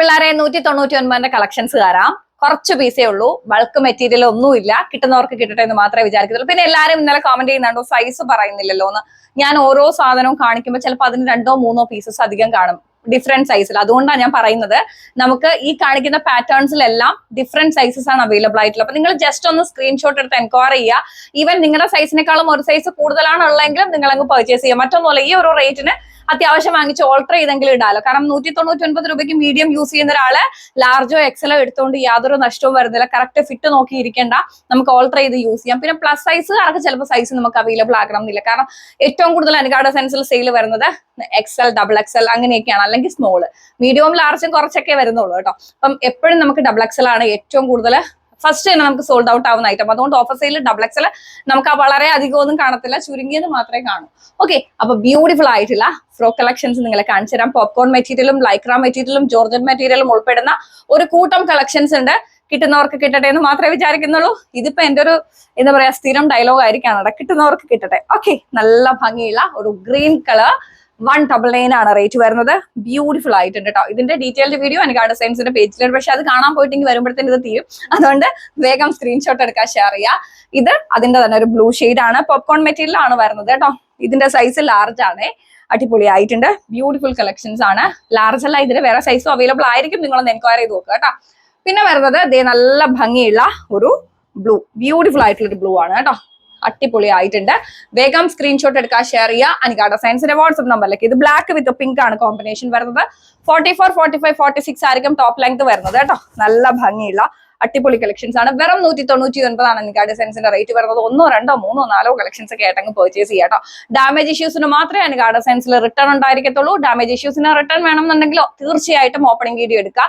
പിള്ളേരെ നൂറ്റി തൊണ്ണൂറ്റി ഒൻപതിന്റെ കളക്ഷൻസ് കയറാം കുറച്ച് പീസേ ഉള്ളൂ. ബൾക്ക് മെറ്റീരിയൽ ഒന്നും ഇല്ല. കിട്ടുന്നവർക്ക് കിട്ടട്ടെ എന്ന് മാത്രമേ വിചാരിക്കത്തുള്ളൂ. പിന്നെ എല്ലാവരും ഇന്നലെ കമന്റ് ചെയ്യുന്നുണ്ടോ സൈസ് പറയുന്നില്ലല്ലോ എന്ന്. ഞാൻ ഓരോ സാധനവും കാണിക്കുമ്പോൾ ചിലപ്പോൾ അതിന് രണ്ടോ മൂന്നോ പീസസ് അധികം കാണും. ഡിഫറെന്റ് സൈസിൽ അതുകൊണ്ടാണ് ഞാൻ പറയുന്നത് നമുക്ക് ഈ കാണിക്കുന്ന പാറ്റേൺസിലെല്ലാം ഡിഫറെന്റ് സൈസസ് ആണ് അവൈലബിൾ ആയിട്ടുള്ളത്. അപ്പൊ നിങ്ങൾ ജസ്റ്റ് ഒന്ന് സ്ക്രീൻഷോട്ട് എടുത്ത് എൻക്വയറി ചെയ്യുക. ഈവൻ നിങ്ങളുടെ സൈസിനേക്കാളും ഒരു സൈസ് കൂടുതലാണ് ഉള്ളതെങ്കിലും നിങ്ങൾ അങ്ങ് പർച്ചേസ് ചെയ്യുക. മറ്റൊന്നുമല്ല ഈ ഒരു റേറ്റിന് അത്യാവശ്യം വാങ്ങിച്ച് ഓൾട്ടർ ചെയ്തെങ്കിലും ഇടാലോ. കാരണം നൂറ്റി തൊണ്ണൂറ്റി ഒൻപത് രൂപയ്ക്ക് മീഡിയം യൂസ് ചെയ്യുന്ന ഒരാൾ ലാർജോ എക്സലോ എടുത്തുകൊണ്ട് യാതൊരു നഷ്ടവും വരുന്നില്ല. കറക്റ്റ് ഫിറ്റ് നോക്കി ഇരിക്കേണ്ട നമുക്ക് ഓൾട്ടർ ചെയ്ത് യൂസ് ചെയ്യാം. പിന്നെ പ്ലസ് സൈസ് സൈസുകാർക്ക് ചിലപ്പോൾ സൈസ് നമുക്ക് അവൈലബിൾ ആകണമെന്നില്ല കാരണം ഏറ്റവും കൂടുതൽ അനുഗാഡ സെൻസിൽ സെയിൽ വരുന്നത് എക്സൽ ഡബിൾ എക്സൽ അങ്ങനെയൊക്കെയാണ്. അല്ലെങ്കിൽ സ്മോൾ മീഡിയവും ലാർജും കുറച്ചൊക്കെ വരുന്നുള്ളൂ കേട്ടോ. അപ്പം എപ്പോഴും നമുക്ക് ഡബിൾ എക്സൽ ആണ് ഏറ്റവും കൂടുതൽ ഫസ്റ്റ് തന്നെ നമുക്ക് സോൾഡ് ഔട്ട് ആവുന്ന ഐറ്റം അതുകൊണ്ട് ഓഫർ സെയിൽ ഡബിൾ എക്സൽ നമുക്ക് വളരെ അധികം ഒന്നും കാണത്തില്ല. ചുരുങ്ങിയത് മാത്രമേ കാണൂ. ഓക്കെ അപ്പൊ ബ്യൂട്ടിഫുൾ ആയിട്ടുള്ള ഫ്രോ കളക്ഷൻസ് നിങ്ങളെ കാണിച്ചു തരാം. പോപ്കോൺ മെറ്റീരിയലും ലൈക്രാ മെറ്റീരിയലും ജോർജൻ മെറ്റീരിയലും ഉൾപ്പെടുന്ന ഒരു കൂട്ടം കളക്ഷൻസ് ഉണ്ട്. കിട്ടുന്നവർക്ക് കിട്ടട്ടെ എന്ന് മാത്രമേ വിചാരിക്കുന്നുള്ളൂ. ഇതിപ്പോ എന്റെ ഒരു എന്താ പറയാ സ്ഥിരം ഡയലോഗ് ആയിരിക്കാണ് കിട്ടുന്നവർക്ക് കിട്ടട്ടെ. ഓക്കെ നല്ല ഭംഗിയുള്ള ഒരു green colour one double nine ആണ് റേറ്റ് വരുന്നത്. ബ്യൂട്ടിഫുൾ ആയിട്ടുണ്ട് കേട്ടോ ഇതിന്റെ ഡീറ്റെയിൽഡ് വീഡിയോ എനിക്ക് ആർട്ട് സയൻസിന്റെ പേജിലുണ്ട് പക്ഷെ അത് കാണാൻ പോയിട്ടെങ്കിൽ വരുമ്പോഴത്തേന് ഇത് തീരും. അതുകൊണ്ട് വേഗം സ്ക്രീൻഷോട്ട് എടുക്കാൻ ഷെയർ ചെയ്യുക ഇത് അതിന്റെ തന്നെ ഒരു ബ്ലൂ ഷെയ്ഡ് ആണ്. പോപ്കോൺ മെറ്റീരിയൽ ആണ് വരുന്നത് കേട്ടോ ഇതിന്റെ സൈസ് ലാർജ് ആണ്. അടിപൊളി ആയിട്ടുണ്ട് ബ്യൂട്ടിഫുൾ കളക്ഷൻസ് ആണ്. ലാർജ് അല്ല ഇതിന് വേറെ സൈസും അവൈലബിൾ ആയിരിക്കും. നിങ്ങളൊന്ന് എൻക്വയറി ചെയ്ത് നോക്കുക കേട്ടോ പിന്നെ വരുന്നത് ദേ നല്ല ഭംഗിയുള്ള ഒരു ബ്ലൂ ബ്യൂട്ടിഫുൾ ആയിട്ടുള്ള ഒരു ബ്ലൂ ആണ് കേട്ടോ അടിപൊളി ആയിട്ടുണ്ട് വേഗം സ്ക്രീൻഷോട്ട് എടുക്കാൻ ഷെയർ ചെയ്യുക. അനികാട സയൻസിന്റെ വാട്സ്ആപ്പ് നമ്പറിലേക്ക് ഇത് ബ്ലാക്ക് വിത്ത് പിങ്ക് ആണ് കോമ്പിനേഷൻ വരുന്നത്. Forty four forty five forty six ആയിരിക്കും ടോപ്പ് ലെങ്ത് വരുന്നത് കേട്ടോ. നല്ല ഭംഗിയുള്ള അടിപൊളി കളക്ഷൻസ് ആണ്. വെറും നൂറ്റി തൊണ്ണൂറ്റി ഒൻപതാണ് നിങ്ങളുടെ ഡിസൈൻസിന്റെ റേറ്റ് വരുന്നത്. ഒന്നോ രണ്ടോ മൂന്നോ നാലോ കളക്ഷൻസ് ഒക്കെ ആയിട്ടങ്ങ് പർച്ചേസ് ചെയ്യാം കേട്ടോ. ഡാമേജ് ഇഷ്യൂസിന് മാത്രമേ എനിക്ക് സയൻസിൽ റിട്ടേൺ ഉണ്ടായിരിക്കത്തുള്ളൂ. ഡാമേജ് ഇഷ്യൂസിന് റിട്ടേൺ വേണമെന്നുണ്ടെങ്കിലോ തീർച്ചയായിട്ടും ഓപ്പണിംഗ് വീഡിയോ എടുക്കുക.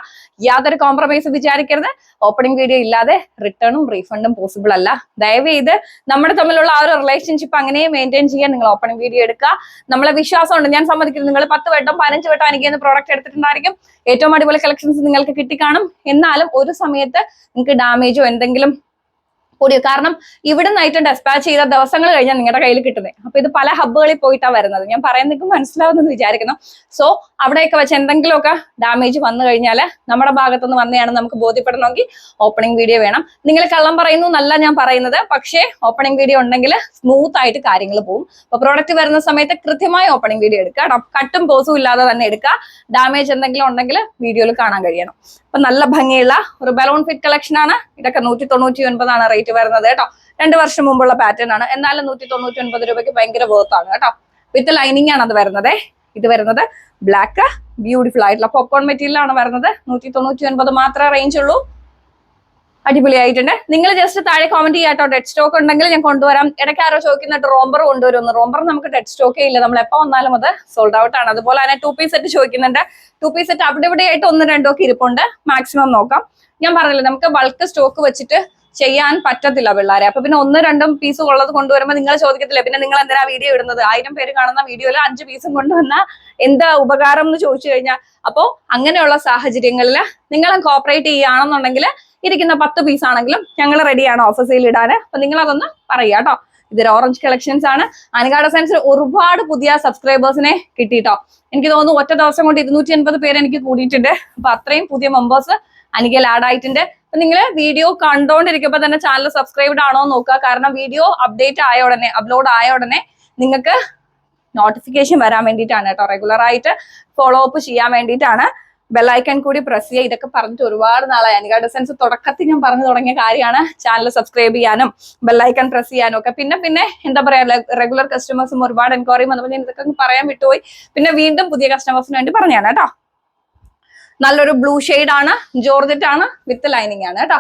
യാതൊരു കോംപ്രമൈസ് വിചാരിക്കരുത്. ഓപ്പണിംഗ് വീഡിയോ ഇല്ലാതെ റിട്ടേണും റീഫണ്ടും പോസിബിൾ അല്ല. ദയവ് ചെയ്ത് നമ്മുടെ തമ്മിലുള്ള ആ ഒരു റിലേഷൻഷിപ്പ് അങ്ങനെ മെയിന്റെയിൻ ചെയ്യാൻ നിങ്ങൾ ഓപ്പണിംഗ് വീഡിയോ എടുക്കുക. നമ്മളെ വിശ്വാസമുണ്ട്. ഞാൻ സമ്മതിക്കുന്നു നിങ്ങൾ പത്ത് വട്ടം പതിനഞ്ച് വട്ടം എനിക്ക് പ്രോഡക്റ്റ് എടുത്തിട്ടുണ്ടായിരിക്കും. ഏറ്റവും അടിപൊളി കളക്ഷൻസ് നിങ്ങൾക്ക് കിട്ടിക്കാണും. എന്നാലും ഒരു സമയത്ത് നിങ്ങൾക്ക് ഡാമേജോ എന്തെങ്കിലും പൊടിയോ കാരണം ഇവിടെ നിന്നായിട്ട് ഡെസ്പാച്ച് ചെയ്ത ദിവസങ്ങൾ കഴിഞ്ഞാൽ നിങ്ങളുടെ കയ്യിൽ കിട്ടുന്നത്. അപ്പൊ ഇത് പല ഹബ്ബുകളിൽ പോയിട്ടാണ് വരുന്നത്. ഞാൻ പറയുന്നത് മനസ്സിലാവുന്നെന്ന് വിചാരിക്കുന്നു. സോ അവിടെയൊക്കെ വെച്ച് എന്തെങ്കിലുമൊക്കെ ഡാമേജ് വന്നു കഴിഞ്ഞാൽ നമ്മുടെ ഭാഗത്തുനിന്ന് വന്നെയാണ് നമുക്ക് ബോധ്യപ്പെടണമെങ്കിൽ ഓപ്പണിംഗ് വീഡിയോ വേണം. നിങ്ങൾ കള്ളം പറയുന്നു എന്നല്ല ഞാൻ പറയുന്നത്. പക്ഷേ ഓപ്പണിംഗ് വീഡിയോ ഉണ്ടെങ്കിൽ സ്മൂത്ത് ആയിട്ട് കാര്യങ്ങൾ പോകും അപ്പൊ പ്രോഡക്റ്റ് വരുന്ന സമയത്ത് കൃത്യമായി ഓപ്പണിംഗ് വീഡിയോ എടുക്കുക. കട്ടും പോസും ഇല്ലാതെ തന്നെ എടുക്കുക. ഡാമേജ് എന്തെങ്കിലും ഉണ്ടെങ്കിൽ വീഡിയോയിൽ കാണാൻ കഴിയണം. അപ്പൊ നല്ല ഭംഗിയുള്ള ഒരു ബലൂൺ ഫിറ്റ് കളക്ഷൻ ആണ്. ഇതൊക്കെ നൂറ്റി തൊണ്ണൂറ്റി ഒൻപതാണ് റേറ്റ് വരുന്നത് കേട്ടോ. രണ്ട് വർഷം മുമ്പുള്ള പാറ്റേൺ ആണ്. എന്നാലും നൂറ്റി തൊണ്ണൂറ്റി ഒൻപത് രൂപയ്ക്ക് ഭയങ്കര വേർത്ത് ആണ് കേട്ടോ. വിത്ത് ലൈനിങ് ആണ് അത് വരുന്നത്. ഇത് വരുന്നത് ബ്ലാക്ക് ബ്യൂട്ടിഫുൾ ആയിട്ടുള്ള പോപ്കോൺ മെറ്റീരിയൽ ആണ് വരുന്നത്. നൂറ്റി തൊണ്ണൂറ്റി ഒൻപത് മാത്രമേ റേഞ്ച് ഉള്ളൂ. അടിപൊളിയായിട്ടുണ്ട്. നിങ്ങൾ ജസ്റ്റ് താഴെ കോമന്റ് ചെയ്യാട്ടോ ഡെഡ് സ്റ്റോക്ക് ഉണ്ടെങ്കിൽ ഞാൻ കൊണ്ടുവരാം. ഇടയ്ക്ക് ആരോ ചോദിക്കുന്നുണ്ട് റോംബർ കൊണ്ടുവരുന്നു റോംബർ നമുക്ക് ഡെഡ് സ്റ്റോക്കേ ഇല്ല. നമ്മൾ എപ്പോൾ വന്നാലും അത് സോൾഡ് ഔട്ട് ആണ്. അതുപോലെ തന്നെ ടു പീസ് സെറ്റ് ചോദിക്കുന്നുണ്ട്. ടു പീസ് സെറ്റ് അവിടെ ഇവിടെ ആയിട്ട് ഒന്ന് രണ്ടോ ഒക്കെ ഇരിപ്പുണ്ട്. മാക്സിമം നോക്കാം. ഞാൻ പറഞ്ഞില്ലേ നമുക്ക് ബൾക്ക് സ്റ്റോക്ക് വെച്ചിട്ട് ചെയ്യാൻ പറ്റത്തില്ല പിള്ളേരെ. അപ്പൊ പിന്നെ ഒന്ന് രണ്ടും പീസ് ഉള്ളത് കൊണ്ടുവരുമ്പോൾ നിങ്ങൾ ചോദിക്കത്തില്ല പിന്നെ നിങ്ങൾ എന്തിനാ വീഡിയോ ഇടുന്നത്? ആയിരം പേര് കാണുന്ന വീഡിയോയിൽ അഞ്ച് പീസും കൊണ്ടുവന്ന എന്താ ഉപകാരം എന്ന് ചോദിച്ചു കഴിഞ്ഞാൽ അപ്പോ അങ്ങനെയുള്ള സാഹചര്യങ്ങളിൽ നിങ്ങൾ കോപ്പറേറ്റ് ചെയ്യുകയാണെന്നുണ്ടെങ്കിൽ ഇരിക്കുന്ന പത്ത് പീസ് ആണെങ്കിലും ഞങ്ങൾ റെഡിയാണ് ഓഫീസിൽ ഇടാൻ അപ്പൊ നിങ്ങൾ അതൊന്ന് പറയുക കേട്ടോ ഇതൊരു ഓറഞ്ച് കളക്ഷൻസ് ആണ്. അനുഗാഡ സയൻസിൽ ഒരുപാട് പുതിയ സബ്സ്ക്രൈബേഴ്സിനെ കിട്ടിയിട്ടോ എനിക്ക് തോന്നുന്നു ഒറ്റ ദിവസം കൊണ്ട് ഇരുന്നൂറ്റി അൻപത് പേര് എനിക്ക് കൂടിയിട്ടുണ്ട്. അപ്പൊ അത്രയും പുതിയ മെമ്പേഴ്സ് അനികയിൽ ആഡ് അപ്പൊ നിങ്ങൾ വീഡിയോ കണ്ടോണ്ടിരിക്കുമ്പോൾ തന്നെ ചാനൽ സബ്സ്ക്രൈബ്ഡ് ആണോ നോക്കുക. കാരണം വീഡിയോ അപ്ഡേറ്റ് ആയ ഉടനെ അപ്ലോഡ് ആയ ഉടനെ നിങ്ങൾക്ക് നോട്ടിഫിക്കേഷൻ വരാൻ വേണ്ടിയിട്ടാണ് കേട്ടോ. റെഗുലർ ആയിട്ട് ഫോളോ അപ്പ് ചെയ്യാൻ വേണ്ടിയിട്ടാണ്. ബെല്ലൈക്കൺ കൂടി പ്രസ് ചെയ്യുക. ഇതൊക്കെ പറഞ്ഞിട്ട് ഒരുപാട് നാളായി. അനിക ഡിസൈൻസ് തുടക്കത്തിൽ ഞാൻ പറഞ്ഞു തുടങ്ങിയ കാര്യമാണ്. ചാനൽ സബ്സ്ക്രൈബ് ചെയ്യാനും ബെല്ലൈക്കൺ പ്രസ് ചെയ്യാനും ഒക്കെ. പിന്നെ പിന്നെ എന്താ പറയാ റെഗുലർ കസ്റ്റമേഴ്സും ഒരുപാട് എൻക്വയറിയും വന്നപ്പോൾ ഞാൻ ഇതൊക്കെ പറയാൻ വിട്ടുപോയി. പിന്നെ വീണ്ടും പുതിയ കസ്റ്റമേഴ്സിന് വേണ്ടി പറഞ്ഞാണ് കേട്ടോ. നല്ലൊരു ബ്ലൂ ഷെയ്ഡ് ആണ് ജോർജറ്റ് ആണ് വിത്ത് ലൈനിങ് ആണ് കേട്ടോ.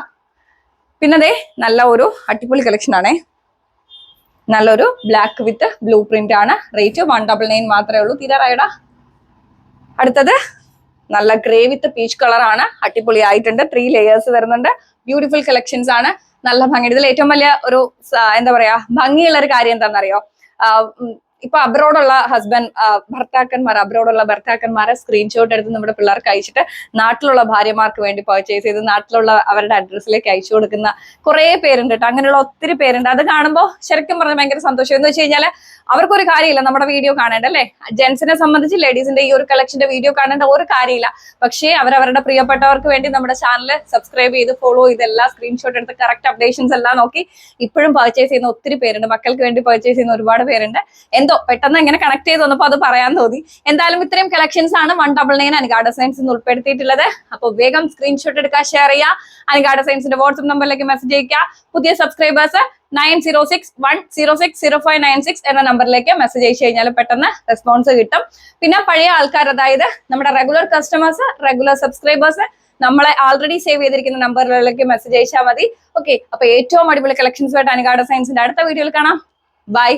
പിന്നെ ദേ നല്ല ഒരു അടിപൊളി കളക്ഷൻ ആണേ. നല്ലൊരു ബ്ലാക്ക് വിത്ത് ബ്ലൂ പ്രിന്റ് ആണ്. റേറ്റ് വൺ ഡബിൾ നയൻ മാത്രമേ ഉള്ളൂ തീരാറായടാ. അടുത്തത് നല്ല ഗ്രേ വിത്ത് പീച്ച് കളർ ആണ് അടിപൊളി ആയിട്ടുണ്ട് ത്രീ ലെയേഴ്സ് വരുന്നുണ്ട് ബ്യൂട്ടിഫുൾ കളക്ഷൻസ് ആണ്. നല്ല ഭംഗി ഇതിൽ ഏറ്റവും വലിയ ഒരു എന്താ പറയാ ഭംഗിയുള്ള ഒരു കാര്യം എന്താണെന്നറിയോ? ഇപ്പൊ അബ്രോഡുള്ള ഹസ്ബൻഡ് ഭർത്താക്കന്മാർ അബ്രോഡുള്ള ഭർത്താക്കന്മാരെ സ്ക്രീൻഷോട്ട് എടുത്ത് നമ്മുടെ പിള്ളേർക്ക് അയച്ചിട്ട് നാട്ടിലുള്ള ഭാര്യമാർക്ക് വേണ്ടി പർച്ചേസ് ചെയ്ത് നാട്ടിലുള്ള അവരുടെ അഡ്രസ്സിലേക്ക് അയച്ചു കൊടുക്കുന്ന കുറെ പേരുണ്ട് കേട്ടോ അങ്ങനെയുള്ള ഒത്തിരി പേരുണ്ട്. അത് കാണുമ്പോൾ ശരിക്കും പറഞ്ഞാൽ ഭയങ്കര സന്തോഷം. എന്ന് വെച്ച് കഴിഞ്ഞാൽ അവർക്കൊരു കാര്യമില്ല നമ്മുടെ വീഡിയോ കാണേണ്ട അല്ലേ? ജെൻസിനെ സംബന്ധിച്ച് ലേഡീസിന്റെ ഈ ഒരു കളക്ഷന്റെ വീഡിയോ കാണേണ്ട ഒരു കാര്യമില്ല. പക്ഷേ അവരവരുടെ പ്രിയപ്പെട്ടവർക്ക് വേണ്ടി നമ്മുടെ ചാനൽ സബ്സ്ക്രൈബ് ചെയ്ത് ഫോളോ ചെയ്ത് എല്ലാ സ്ക്രീൻഷോട്ട് എടുത്ത് കറക്റ്റ് അപ്ഡേഷൻസ് എല്ലാം നോക്കി. ഇപ്പോഴും പർച്ചേസ് ചെയ്യുന്ന ഒത്തിരി പേരുണ്ട്. മക്കൾക്ക് വേണ്ടി പർച്ചേസ് ചെയ്യുന്ന ഒരുപാട് പേരുണ്ട്. എന്തോ പെട്ടെന്ന് എങ്ങനെ കണക്ട് ചെയ്ത് വന്നപ്പോൾ അത് പറയാൻ തോന്നി. എന്തായാലും ഇത്രയും കളക്ഷൻസ് ആണ് വൺ ഡബിൾ നയൻ അനുഗാഡ സയൻസ് ഉൾപ്പെടുത്തിയിട്ടുള്ളത്. അപ്പോൾ വേഗം സ്ക്രീൻഷോട്ട് എടുക്കുക ഷെയർ ചെയ്യുക. അനുഗാഡ സയൻസിന്റെ വാട്സ്ആപ്പ് നമ്പറിലേക്ക് മെസ്സേജ് അയക്കുക പുതിയ subscribers nine zero six one zero six zero five nine six എന്ന നമ്പറിലേക്ക് മെസ്സേജ് അയച്ചു കഴിഞ്ഞാൽ പെട്ടെന്ന് റെസ്പോൺസ് കിട്ടും. പിന്നെ പഴയ ആൾക്കാർ അതായത് നമ്മുടെ റെഗുലർ കസ്റ്റമേഴ്സ് റെഗുലർ സബ്സ്ക്രൈബേഴ്സ് നമ്മളെ ആൾറെഡി സേവ് ചെയ്തിരിക്കുന്ന നമ്പറുകളിലേക്ക് മെസ്സേജ് അയച്ചാൽ മതി. ഓക്കെ അപ്പൊ ഏറ്റവും അടിപൊളി കളക്ഷൻസ് ആയിട്ട് അനുഗാഡ സയൻസിന്റെ അടുത്ത വീഡിയോയിൽ കാണാം. ബൈ